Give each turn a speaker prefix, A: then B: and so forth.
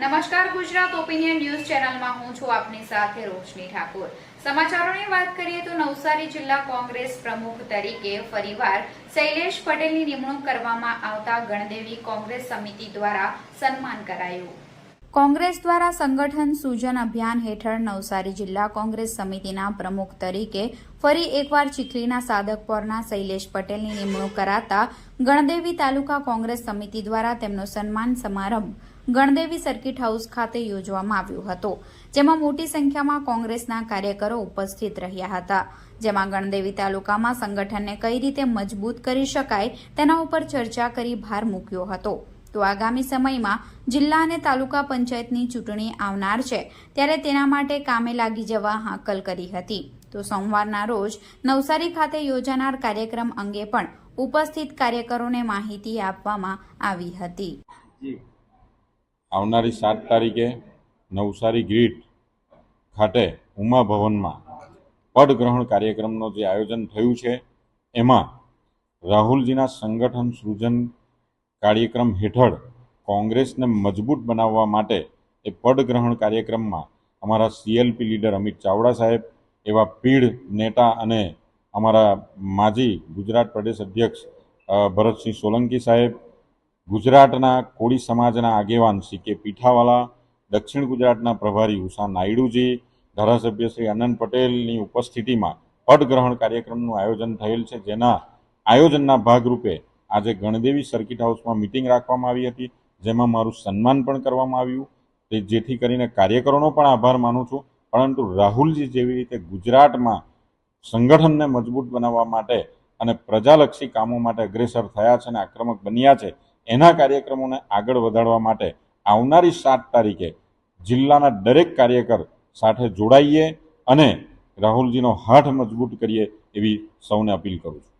A: નમસ્કાર Gujarat opinion news ચેનલમાં હું છું આપની સાથે રોશની ઠાકોર. સમાચારોની વાત કરીએ તો નવસારી જિલ્લા કોંગ્રેસ પ્રમુખ તરીકે ફરીવાર શૈલેષ પટેલની નિમણૂક કરવામાં આવતા ગણદેવી કોંગ્રેસ સમિતિ દ્વારા સન્માન કરાયું. કોંગ્રેસ દ્વારા સંગઠન સૂજન અભિયાન હેઠળ નવસારી જિલ્લા કોંગ્રેસ સમિતિના પ્રમુખ તરીકે ફરી એકવાર ચીખલીના સાદકપોરના શૈલેષ પટેલની નિમણૂક કરાતા ગણદેવી તાલુકા કોંગ્રેસ સમિતિ દ્વારા તેમનો સન્માન સમારંભ ગણદેવી સર્કિટ હાઉસ ખાતે યોજવામાં આવ્યો હતો, જેમાં મોટી સંખ્યામાં કોંગ્રેસના કાર્યકરો ઉપસ્થિત રહ્યા હતા. જેમાં ગણદેવી તાલુકામાં સંગઠનને કઈ રીતે મજબૂત કરી શકાય તેના ઉપર ચર્ચા કરી ભાર મૂક્યો હતો. તો આગામી સમયમાં જિલ્લા અને તાલુકા પંચાયતની ચૂંટણી આવનાર છે, ત્યારે તેના માટે કામે લાગી જવા હાકલ કરી હતી. તો સોમવારના રોજ નવસારી ખાતે યોજાનાર કાર્યક્રમ અંગે પણ ઉપસ્થિત કાર્યકરોને માહિતી આપવામાં આવી હતી.
B: આવનારી સાત તારીખે નવસારી ગ્રીડ ખાતે ઉમા ભવનમાં પદગ્રહણ કાર્યક્રમનું જે આયોજન થયું છે, એમાં રાહુલજીના સંગઠન સૃજન કાર્યક્રમ હેઠળ કોંગ્રેસને મજબૂત બનાવવા માટે એ પડગ્રહણ કાર્યક્રમમાં અમારા સીએલપી લીડર અમિત ચાવડા સાહેબ, એવા પીઢ નેતા અને અમારા માજી ગુજરાત પ્રદેશ અધ્યક્ષ ભરતસિંહ સોલંકી સાહેબ, ગુજરાતના કોળી સમાજના આગેવાન સી કે પીઠાવાલા, દક્ષિણ ગુજરાતના પ્રભારી ઉષા નાયડુજી, ધારાસભ્ય શ્રી આનંદ પટેલની ઉપસ્થિતિમાં પટગ્રહણ કાર્યક્રમનું આયોજન થયેલ છે. જેના આયોજનના ભાગરૂપે આજે ગણદેવી સર્કિટ હાઉસમાં મિટિંગ રાખવામાં આવી હતી, જેમાં મારું સન્માન પણ કરવામાં આવ્યું. તે જેથી કરીને કાર્યકરોનો પણ આભાર માનું છું. પરંતુ રાહુલજી જેવી રીતે ગુજરાતમાં સંગઠનને મજબૂત બનાવવા માટે અને પ્રજાલક્ષી કામો માટે અગ્રેસર થયા છે અને આક્રમક બન્યા છે, એના કાર્યક્રમોને આગળ વધારવા માટે આવનારી સાત તારીખે જિલ્લાના દરેક કાર્યકર સાથે જોડાઈએ અને રાહુલજીનો હાથ મજબૂત કરીએ એવી સૌને અપીલ કરું છું.